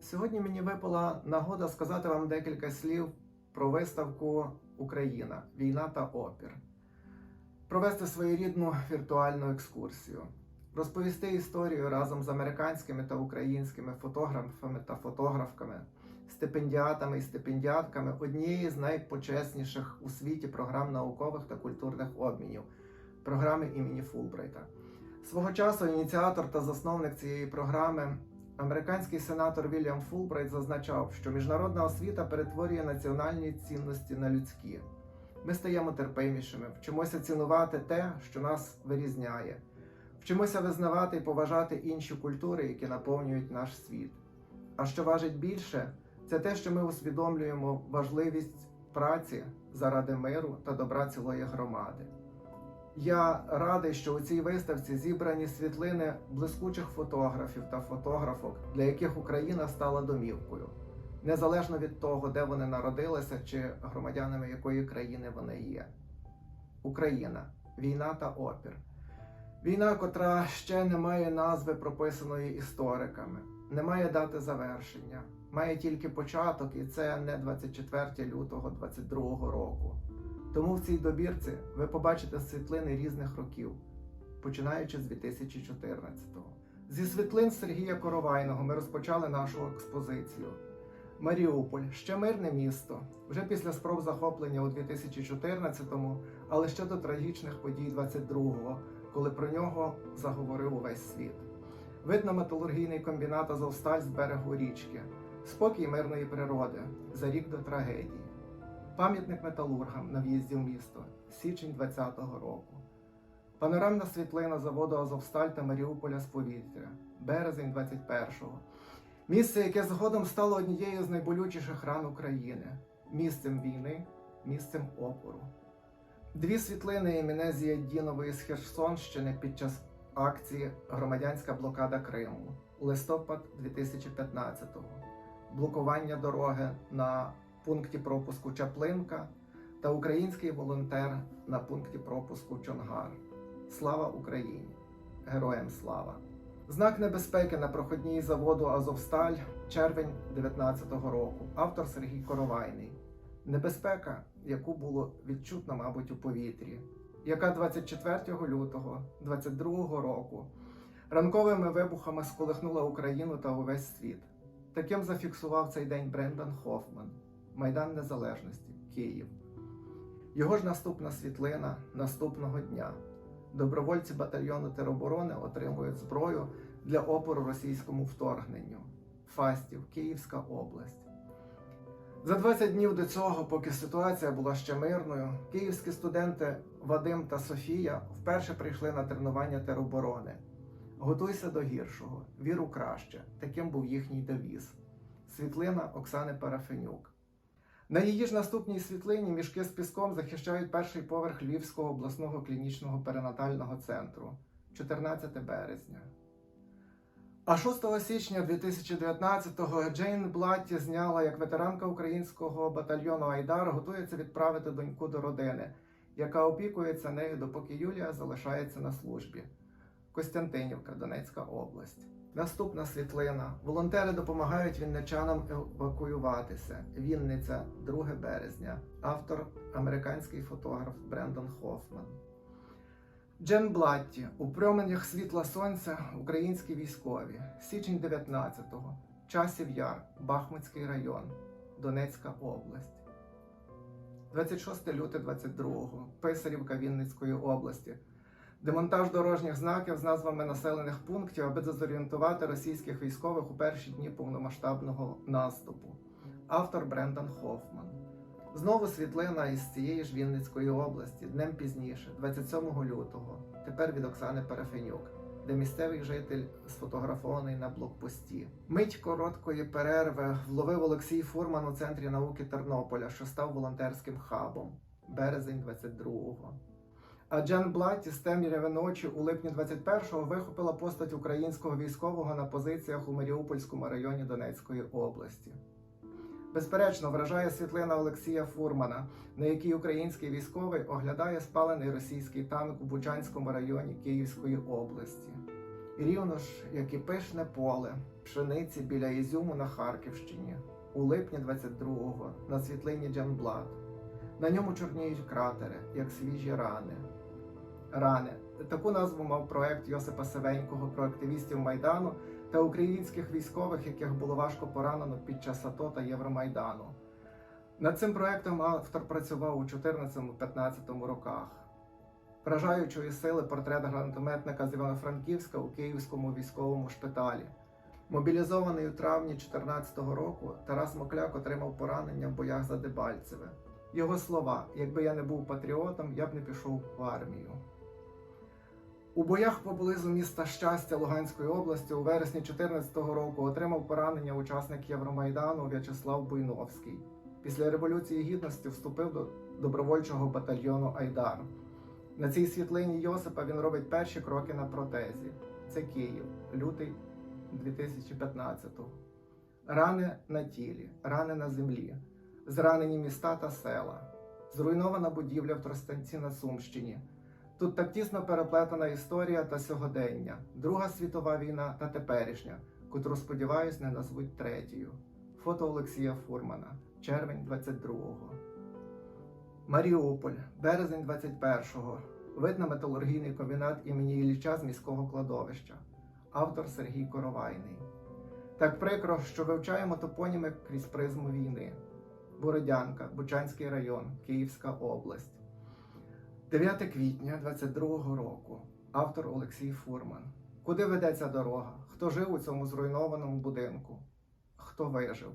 Сьогодні мені випала нагода сказати вам декілька слів про виставку Україна, війна та опір, провести своєрідну віртуальну екскурсію, розповісти історію разом з американськими та українськими фотографами та фотографками, стипендіатами і стипендіатками однієї з найпочесніших у світі програм наукових та культурних обмінів програми імені Фулбрайта. Свого часу ініціатор та засновник цієї програми, американський сенатор Вільям Фулбрайт, зазначав, що міжнародна освіта перетворює національні цінності на людські. Ми стаємо терпимішими, вчимося цінувати те, що нас вирізняє, вчимося визнавати і поважати інші культури, які наповнюють наш світ. А що важить більше, це те, що ми усвідомлюємо важливість праці заради миру та добра цілої громади. Я радий, що у цій виставці зібрані світлини блискучих фотографів та фотографок, для яких Україна стала домівкою, незалежно від того, де вони народилися чи громадянами якої країни вони є. Україна війна та опір. Війна, котра ще не має назви, прописаної істориками, не має дати завершення, має тільки початок, і це не 24 лютого 22 року. Тому в цій добірці ви побачите світлини різних років, починаючи з 2014-го. Зі світлин Сергія Коровайного ми розпочали нашу експозицію. Маріуполь ще мирне місто, вже після спроб захоплення у 2014-му, але ще до трагічних подій 22-го, коли про нього заговорив увесь світ. Видно металургійний комбінат Азовсталь з берегу річки, спокій мирної природи за рік до трагедії. Пам'ятник металургам на в'їзді в місто, січень 20-го року. Панорамна світлина заводу Азовсталь та Маріуполя з повітря, березень 21-го. Місце, яке згодом стало однією з найболючіших ран України, місцем війни, місцем опору. Дві світлини імені Зіяддінової з Херсонщини під час акції Громадянська блокада Криму, листопад 2015-го, блокування дороги на пункті пропуску Чаплинка та український волонтер на пункті пропуску Чонгар. Слава Україні! Героям слава! Знак небезпеки на проходній заводу Азовсталь, червень 19-го року. Автор Сергій Коровайний. Небезпека, яку було відчутно, мабуть, у повітрі, яка 24 лютого 22-го року ранковими вибухами сколихнула Україну та увесь світ. Таким зафіксував цей день Брендан Хофман. Майдан Незалежності, Київ. Його ж наступна світлина наступного дня. Добровольці батальйону тероборони отримують зброю для опору російському вторгненню. Фастів, Київська область. За 20 днів до цього, поки ситуація була ще мирною, київські студенти Вадим та Софія вперше прийшли на тренування тероборони. Готуйся до гіршого, віру краще. Таким був їхній девіз. Світлина Оксани Парафенюк. На її ж наступній світлині мішки з піском захищають перший поверх Львівського обласного клінічного перинатального центру 14 березня. А 6 січня 2019-го Джейн Блатті зняла, як ветеранка українського батальйону Айдар готується відправити доньку до родини, яка опікується нею, допоки Юлія залишається на службі. Костянтинівка, Донецька область. Наступна світлина. Волонтери допомагають вінничанам евакуюватися. Вінниця, 2 березня. Автор американський фотограф Брендон Хофман. Джен Блатті. У променях світла сонця українські військові. Січень 19-го. Часів Яр, Бахмутський район, Донецька область. 26 люте 22-го. Писарівка Вінницької області. Демонтаж дорожніх знаків з назвами населених пунктів, аби дезорієнтувати російських військових у перші дні повномасштабного наступу. Автор Брендан Хофман. Знову світлина із цієї ж Вінницької області, днем пізніше, 27 лютого, тепер від Оксани Парафенюк, де місцевий житель сфотографований на блокпості. Мить короткої перерви вловив Олексій Фурман у центрі науки Тернополя, що став волонтерським хабом. Березень 22-го. Джен Блатті з темряви ночі у липні 21-го вихопила постать українського військового на позиціях у Маріупольському районі Донецької області. Безперечно, вражає світлина Олексія Фурмана, на якій український військовий оглядає спалений російський танк у Бучанському районі Київської області. Рівно ж, як і пишне поле, пшениці біля Ізюму на Харківщині, у липні 22-го на світлині Джанблат. На ньому чорніють кратери, як свіжі рани. Рани. Таку назву мав проект Йосипа Севенького про активістів Майдану та українських військових, яких було важко поранено під час АТО та Євромайдану. Над цим проектом автор працював у 14-15 роках. Вражаючої сили портрет гранатометника з Івано-Франківська у Київському військовому шпиталі. Мобілізований у травні 2014 року, Тарас Мокляк отримав поранення в боях за Дебальцеве. Його слова: якби я не був патріотом, я б не пішов в армію. У боях поблизу міста Щастя Луганської області у вересні 2014 року отримав поранення учасник Євромайдану В'ячеслав Буйновський. Після Революції Гідності вступив до добровольчого батальйону Айдар. На цій світлині Йосипа він робить перші кроки на протезі. Це Київ, лютий 2015-го. Рани на тілі, рани на землі, зранені міста та села, зруйнована будівля в Тростянці на Сумщині. Тут так тісно переплетена історія та сьогодення, Друга світова війна та теперішня, котру, сподіваюсь, не назвуть третьою. Фото Олексія Фурмана, червень 22-го. Маріуполь, березень 21-го. Вид на металургійний комбінат імені Ілліча з міського кладовища. Автор Сергій Коровайний. Так прикро, що вивчаємо топоніми крізь призму війни. Бородянка, Бучанський район, Київська область. 9 квітня 22-го року. Автор Олексій Фурман. Куди ведеться дорога? Хто жив у цьому зруйнованому будинку? Хто вижив?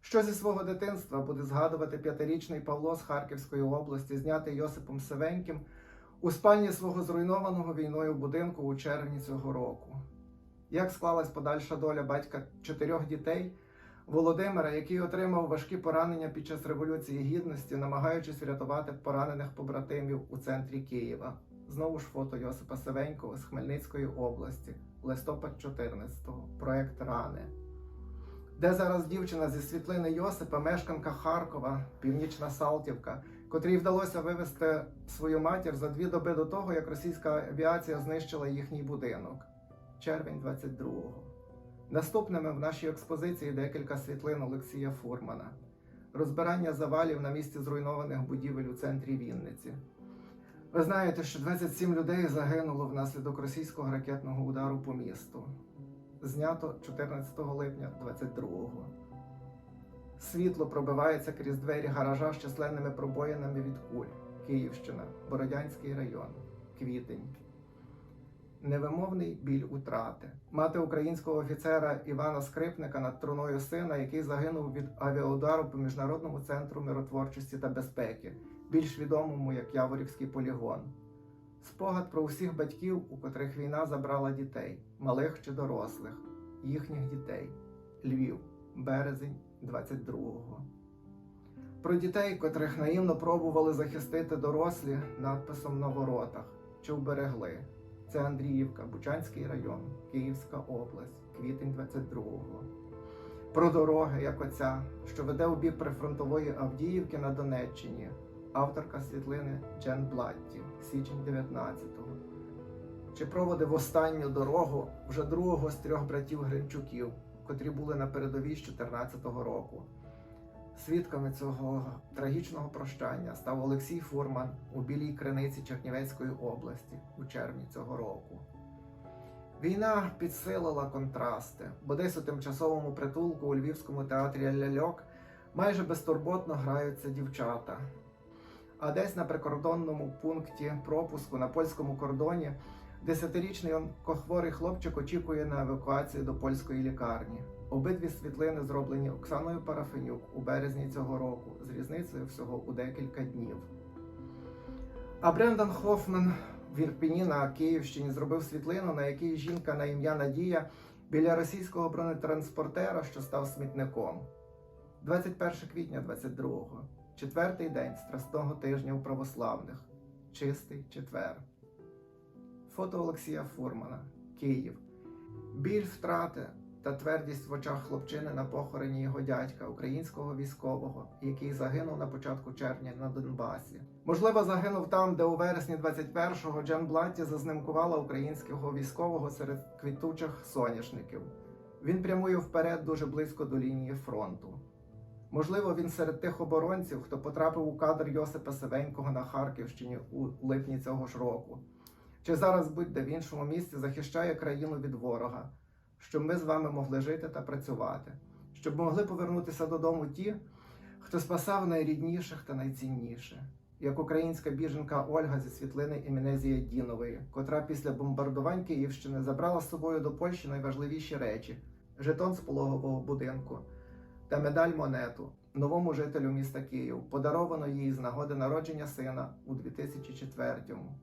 Що зі свого дитинства буде згадувати п'ятирічний Павло з Харківської області, знятий Йосипом Севеньким у спальні свого зруйнованого війною будинку у червні цього року? Як склалась подальша доля батька чотирьох дітей Володимира, який отримав важкі поранення під час Революції Гідності, намагаючись врятувати поранених побратимів у центрі Києва? Знову ж фото Йосипа Севенького з Хмельницької області, листопад 14-го, проект Рани. Де зараз дівчина зі світлини Йосипа, мешканка Харкова, Північна Салтівка, котрій вдалося вивезти свою матір за дві доби до того, як російська авіація знищила їхній будинок. Червень 22-го. Наступними в нашій експозиції декілька світлин Олексія Фурмана, розбирання завалів на місці зруйнованих будівель у центрі Вінниці. Ви знаєте, що 27 людей загинуло внаслідок російського ракетного удару по місту. Знято 14 липня 22-го. Світло пробивається крізь двері гаража з численними пробоїнами від куль. Київщина, Бородянський район, квітень. Невимовний біль утрати. Мати українського офіцера Івана Скрипника над труною сина, який загинув від авіаудару по міжнародному центру миротворчості та безпеки, більш відомому як Яворівський полігон. Спогад про усіх батьків, у котрих війна забрала дітей, малих чи дорослих, їхніх дітей. Львів, березень 22-го. Про дітей, котрих наївно пробували захистити дорослі надписом на воротах, чи вберегли. Це Андріївка, Бучанський район, Київська область, квітень 22-го. Про дороги, як оця, що веде у бік прифронтової Авдіївки на Донеччині, авторка світлини Джен Блатті, січень 19-го. Чи проводив останню дорогу вже другого з трьох братів Гринчуків, котрі були на передовій з 14-го року. Свідками цього трагічного прощання став Олексій Фурман у Білій Криниці Чернівецької області у червні цього року. Війна підсилила контрасти, бо десь у тимчасовому притулку у Львівському театрі Ляльок майже безтурботно граються дівчата. А десь на прикордонному пункті пропуску на польському кордоні десятирічний онкохворий хлопчик очікує на евакуацію до польської лікарні. Обидві світлини зроблені Оксаною Парафенюк у березні цього року з різницею всього у декілька днів. А Брендан Хофман в Ірпіні на Київщині зробив світлину, на якій жінка на ім'я Надія біля російського бронетранспортера, що став смітником. 21 квітня 22-го, четвертий день страсного тижня у православних, чистий четвер. Фото Олексія Фурмана, Київ. Біль втрати та твердість в очах хлопчини на похороні його дядька, українського військового, який загинув на початку червня на Донбасі. Можливо, загинув там, де у вересні 21-го Джен Блатті зазнимкувала українського військового серед квітучих соняшників. Він прямує вперед дуже близько до лінії фронту. Можливо, він серед тих оборонців, хто потрапив у кадр Йосипа Севенького на Харківщині у липні цього ж року. Чи зараз будь-де в іншому місці захищає країну від ворога, щоб ми з вами могли жити та працювати, щоб могли повернутися додому ті, хто спасав найрідніших та найцінніше, як українська біженка Ольга зі світлини Імінезії Дінової, котра після бомбардувань Київщини забрала з собою до Польщі найважливіші речі: жетон з пологового будинку та медаль монету новому жителю міста Київ, подаровано їй з нагоди народження сина у 2004-му.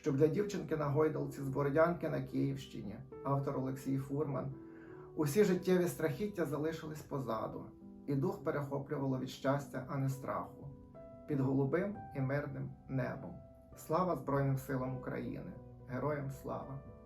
Щоб для дівчинки на гойдалці з Бородянки на Київщині, автор Олексій Фурман, усі життєві страхіття залишились позаду, і дух перехоплювало від щастя, а не страху, під голубим і мирним небом. Слава Збройним силам України! Героям слава!